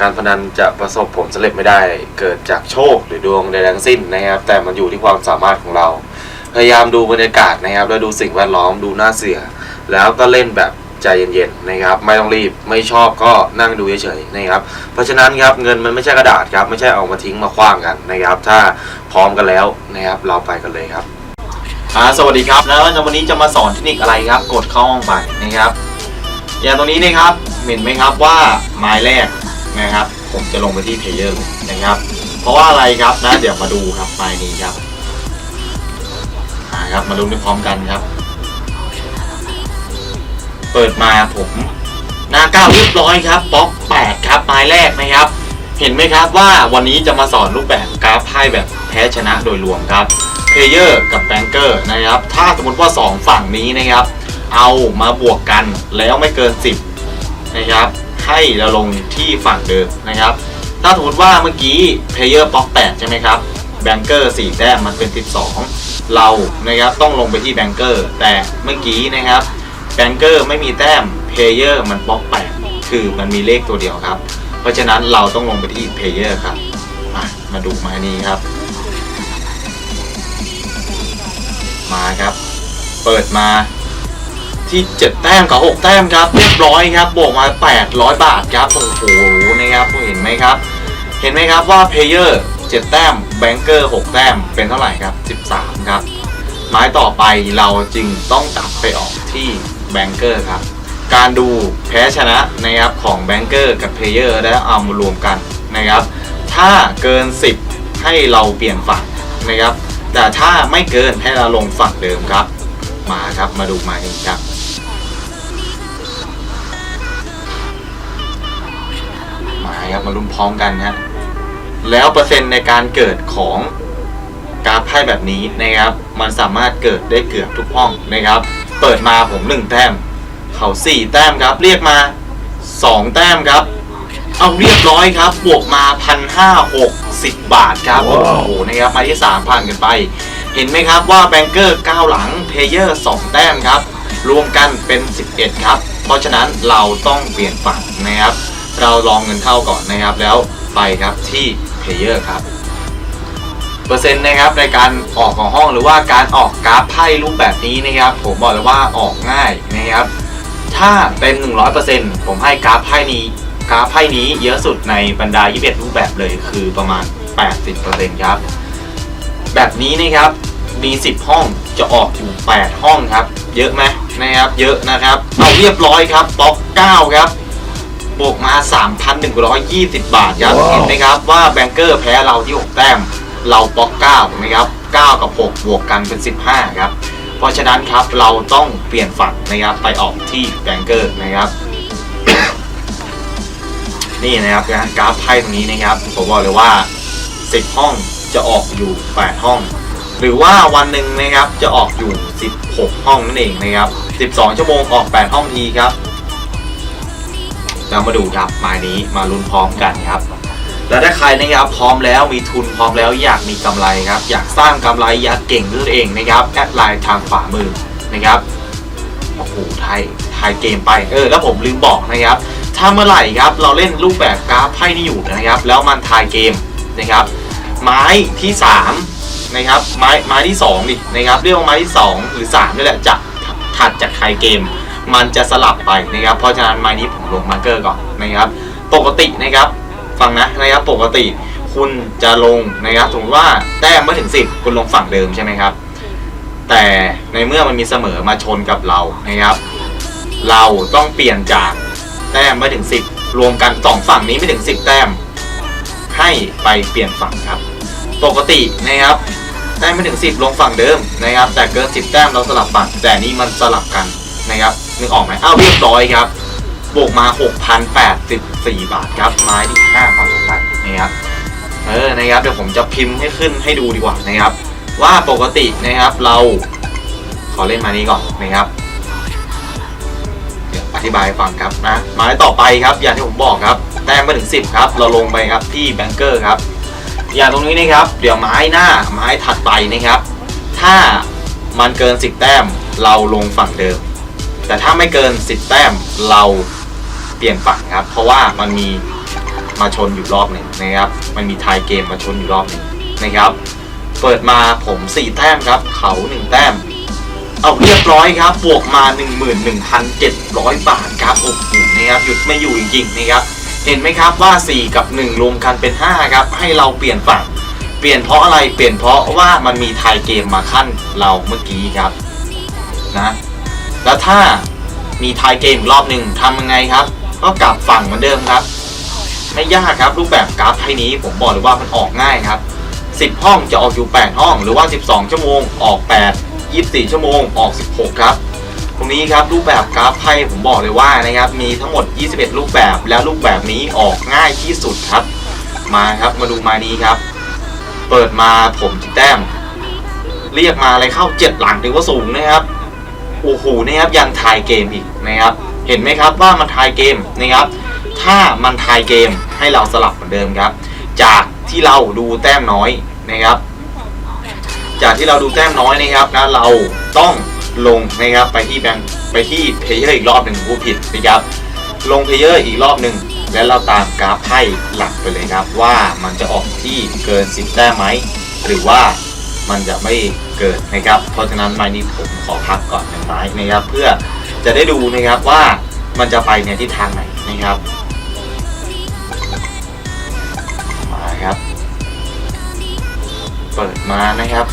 การพนันจะประสบผลสำเร็จไม่ได้ เกิดจากโชคหรือดวงใดทั้งสิ้นนะครับ แต่มันอยู่ที่ความสามารถของเรา พยายามดูบรรยากาศนะครับ แล้วดูสิ่งแวดล้อมดูหน้าเสือ แล้วก็เล่นแบบใจเย็นๆนะครับ ไม่ต้องรีบไม่ชอบก็นั่งดูเฉยๆนะครับ เพราะฉะนั้นครับเงินมันไม่ใช่กระดาษครับ ไม่ใช่เอามาทิ้งมาคว้างกันนะครับ ถ้าพร้อมกันแล้วนะครับ เราไปกันเลยครับอ่าสวัสดีครับ แล้ววันนี้จะมาสอนเทคนิคอะไรครับ กดเข้าห้องไปนะครับ อย่างตรงนี้นะครับเห็นไหมครับว่าไม้แรก นะครับ ผมจะลงไปที่เพลเยอร์นะครับ เพราะว่าอะไรครับนะเดี๋ยวมาดูครับไม้นี้ครับอ่าครับมาดูพร้อมกันครับ เปิดมาผมหน้าเก้าเรียบร้อยครับบล็อกแปดครับไม้แรกนะครับ เห็นไหมครับว่าวันนี้จะมาสอนรูปแบบกราฟไพ่แบบแพ้ชนะโดยรวมครับเพลเยอร์กับแบงเกอร์นะครับ ถ้าสมมติว่า 2 ฝั่งนี้นะครับ เอามาบวกกันแล้วไม่เกิน 10 นะครับ ให้เราลงที่ฝั่งเดิมนะครับ ถ้าสมมติว่าเมื่อกี้เพลเยอร์บล็อก8ใช่ไหมครับแบงเกอร์4แต้มมันเป็น 12 เรานะครับต้องลงไปที่แบงเกอร์แต่เมื่อกี้นะครับแบงเกอร์ไม่มีแต้มเพลเยอร์มันบล็อก8คือมันมีเลขตัวเดียวครับ เพราะฉะนั้นเราต้องลงไปที่เพลเยอร์ครับ มามาดูม้นี้ครับ มาครับ เปิดมา ที่ 7 แต้มกับ 6 แต้มครับ เรียบร้อยครับบวกมา 800 บาทครับโอ้โหนะครับเห็นไหมครับ เห็นไหมครับว่าเพลเยอร์7แต้มแบงเกอร์6แต้มเป็นเท่าไหร่ครับ 13 ครับ ไม้ต่อไปเราจึงต้องกลับไปออกที่แบงเกอร์ครับ การดูแพ้ชนะนะครับของแบงเกอร์กับเพลเยอร์แล้วเอามารวมกันนะครับ ถ้าเกิน 10 ให้เราเปลี่ยนฝั่งนะครับ แต่ถ้าไม่เกินให้เราลงฝั่งเดิมครับ มาครับมาดูไม้นี้ครับมาครับมาลุ้นพร้อมกันฮะแล้วเปอร์เซ็นต์ในการเกิดของกราฟไพ่แบบนี้นะครับ มันสามารถเกิดได้เกือบทุกห้องนะครับ เปิดมาผมหนึ่งแต้ม เขาสี่แต้มครับ เรียกมาสองแต้มครับ เอาเรียบร้อยครับ บวกมาพันห้าหกสิบบาทครับ โอ้โหนะครับมาที่สามพันกันไป เห็นไหมครับว่าแบงเกอร์ก้าวหลังเพลเยอร์สองแต้มครับ รวมกันเป็น 11 ครับ เพราะฉะนั้นเราต้องเปลี่ยนฝั่งนะครับ เราลองเงินเข้าก่อนนะครับแล้วไปครับที่เพลเยอร์ครับเปอร์เซ็นต์นะครับในการออกของห้องหรือว่าการออกกราฟไพ่รูปแบบนี้นะครับ ผมบอกเลยว่าออกง่ายนะครับ ถ้าเป็น 100%ผมให้กราฟไพ่นี้กราฟไพ่นี้เยอะสุดในบรรดา 21 รูปแบบเลยคือประมาณ 80%ครับ แบบนี้นะครับ มี 10 ห้องจะออกอยู่ 8 ห้องครับ เยอะไหมนะครับ เยอะนะครับ เอาเรียบร้อยครับบล็อก9ครับบวกมา 3,120 บาทครับ เห็นไหมครับว่าแบงเกอร์แพ้เราที่ 6 แต้ม เราบล็อก9ถูกไหมครับ 9 กับ 6 บวกกันเป็น 15 ครับ เพราะฉะนั้นครับเราต้องเปลี่ยนฝั่งนะครับไปออกที่แบงเกอร์นะครับ นี่นะครับการกราฟไพ่ตรงนี้นะครับ ผมบอกเลยว่า 10 ห้องจะออกอยู่ 8 ห้อง หรือว่าวันหนึ่งนะครับจะออกอยู่ 16 ห้องนั่นเองนะครับ 12 ชั่วโมงออก 8 ห้องทีครับ เรามาดูครับหมายนี้มาลุ้นพร้อมกันครับ แล้วถ้าใครนะครับพร้อมแล้วมีทุนพร้อมแล้วอยากมีกำไรครับ อยากสร้างกำไรอยากเก่งด้วยตัวเองนะครับแอดไลน์ทางขวามือนะครับโอ้โหไทยไทยเกมไปเออแล้วผมลืมบอกนะครับถ้าเมื่อไหร่ครับเราเล่นรูปแบบกราฟไพ่นี่อยู่นะครับ แล้วมันทายเกมนะครับ ไม้ที่ 3 นะครับไม้ไม้ที่2ดินะครับเรียกว่าไม้ที่ 2 หรือ3นี่แหละจะถัดจากทายเกม มันจะสลับไปนะครับเพราะฉะนั้นไม้นี้ผมลงมาร์เกอร์ก่อนนะครับปกตินะครับฟังนะนะครับปกติคุณจะลงนะครับสมมติว่าแต้มไม่ถึง 10 คุณลงฝั่งเดิมใช่ไหมครับ แต่ในเมื่อมันมีเสมอมาชนกับเรานะครับ เราต้องเปลี่ยนจากแต้มไม่ถึง 10 รวมกันสองฝั่งนี้ไม่ถึง 10 แต้ม ให้ไปเปลี่ยนฝั่งครับ ปกตินะครับ แต้มไม่ถึง 10 ลงฝั่งเดิมนะครับแต่เกิน 10 แต้มเราสลับฝั่งแต่นี่มันสลับกันนะครับนึกออกไหมอ้าวเรียบร้อยครับบวกมา 6,084 บาทครับไม้ที่5ความสำคัญนะครับเออนะครับเดี๋ยวผมจะพิมพ์ให้ขึ้นให้ดูดีกว่านะครับ ว่าปกตินะครับเราขอเล่นมานี้ก่อนนะครับเดี๋ยวอธิบายฟังครับนะม้ต่อไปครับอย่างที่ผมบอกครับแต้มมาถึง 10 ครับ เราลงไปครับที่แบงเกอร์ครับ อย่างตรงนี้นะครับ เดี๋ยวไม้หน้าไม้ถัดไปนะครับ ถ้ามันเกิน 10 แต้มเราลงฝั่งเดิม แต่ถ้าไม่เกิน 10 แต้มเราเปลี่ยนฝั่งครับ เพราะว่ามันมีมาชนอยู่รอบหนึ่งนะครับ มันมีทายเกมมาชนอยู่รอบหนึ่งนะครับ เปิดมาผมสี่แต้มครับ เขาหนึ่งแต้ม เอาเรียบร้อยครับ บวกมา 11,700 บาทครับ โอ้โห นะครับ หยุดไม่อยู่จริงๆ นะครับ เห็นไหมครับว่า 4 กับ 1 รวมกันเป็น 5 ครับ ให้เราเปลี่ยนฝั่ง เปลี่ยนเพราะอะไรเปลี่ยนเพราะว่ามันมีทายเกมมาขั้นเราเมื่อกี้ครับนะแล้วถ้ามีทายเกมอีกรอบหนึ่งทำยังไงครับ ก็กลับฝั่งเหมือนเดิมครับ ไม่ยากครับรูปแบบกราฟไพ่นี้ผมบอกเลยว่ามันออกง่ายครับ 10 ห้องจะออกอยู่ 8 ห้อง หรือว่า 12 ชั่วโมงออก 8 24 ชั่วโมงออก 16 ครับ ตรงนี้ครับรูปแบบกราฟไพ่ผมบอกเลยว่านะครับมีทั้งหมด 21 รูปแบบแล้วรูปแบบนี้ออกง่ายที่สุดครับ มาครับมาดูมานี้ครับ เปิดมาผมจิแต้ม เรียกมาอะไรเข้า 7 หลังถือว่าสูงนะครับโอ้โหนะครับยังทายเกมอีกนะครับ เห็นไหมครับว่ามันทายเกมนะครับ ถ้ามันทายเกมให้เราสลับเหมือนเดิมครับ จากที่เราดูแต้มน้อยนะครับ จากที่เราดูแต้มน้อยนะครับนะเราต้อง ลงนะครับไปที่แบงค์ไปที่เพเยอร์อีกรอบหนึ่งผู้ผิดนะครับลงเพเยอร์อีกรอบหนึ่งแล้วเราตามกราฟไพ่หลักไปเลยครับ ว่ามันจะออกที่เกิน 10แต้มไหมหรือว่ามันจะไม่เกิดนะครับ เพราะฉะนั้นไม้นี้ผมขอพักก่อนหนึ่งไม้นะครับ เพื่อจะได้ดูนะครับว่ามันจะไปในทิศทางไหนนะครับมาครับเปิดมานะครับ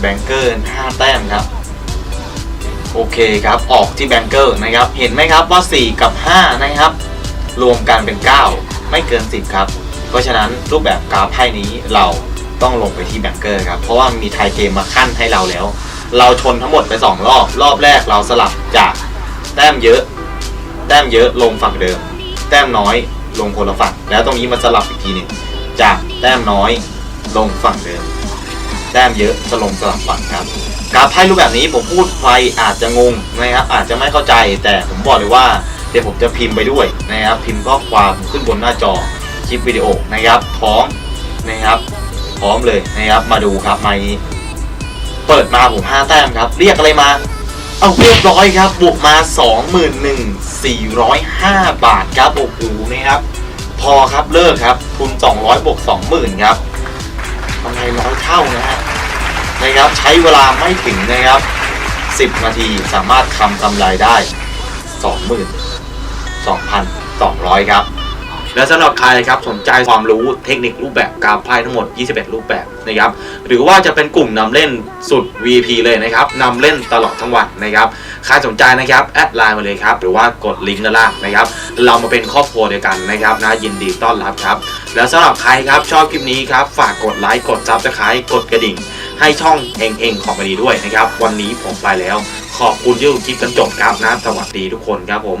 แบงเกอร์5แต้มครับ โอเคครับ ออกที่แบงเกอร์นะครับ เห็นไหมครับว่า 4 กับ 5 นะครับ รวมกันเป็น 9 ไม่เกิน 10 ครับ เพราะฉะนั้นรูปแบบกราฟไพ่นี้เราต้องลงไปที่แบงเกอร์ครับ เพราะว่ามีไทยเกมมาขั้นให้เราแล้ว เราชนทั้งหมดไป 2 รอบ รอบแรกเราสลับจากแต้มเยอะ แต้มเยอะลงฝั่งเดิม แต้มน้อยลงคนละฝั่ง แล้วตรงนี้มันสลับอีกทีหนึ่งจากแต้มน้อยลงฝั่งเดิม แต้มเยอะจะลงสลับฝั่งครับ กาฟไพ่รูปแบบนี้ผมพูดไปอาจจะงงนะครับอาจจะไม่เข้าใจ แต่ผมบอกเลยว่าเดี๋ยวผมจะพิมพ์ไปด้วยนะครับ พิมพ์ข้อความขึ้นบนหน้าจอคลิปวิดีโอนะครับพร้อมนะครับพร้อมเลยนะครับมาดูครับไม้นี้เปิดมาผม5แต้มครับ เรียกอะไรมา เอาเรียบร้อยครับบวกมา 21,405 บาทครับโอ้โหนะครับพอครับเลิกครับทุน200บวก20,000ครับกำไรร้อยเท่านะฮะ นะครับ ใช้เวลาไม่ถึงนะครับ 10 นาทีสามารถทำกำไรได้ 22,200 ครับ และสำหรับใครครับสนใจความรู้เทคนิครูปแบบการไพ่ทั้งหมด 21 รูปแบบนะครับ หรือว่าจะเป็นกลุ่มนำเล่นสุด VP เลยนะครับนำเล่นตลอดทั้งวันนะครับ ใครสนใจนะครับแอดไลน์มาเลยครับ หรือว่ากดลิงก์ด้านล่างนะครับ เรามาเป็นครอบครัวเดียวกันนะครับนะยินดีต้อนรับครับ แล้วสำหรับใครครับชอบคลิปนี้ครับฝากกดไลค์กดซับสไครต์กดกระดิ่ง ให้ช่องเองเองของมันดีด้วยนะครับ วันนี้ผมไปแล้ว ขอบคุณที่ดูคลิปกันจบครับนะ สวัสดีทุกคนครับผม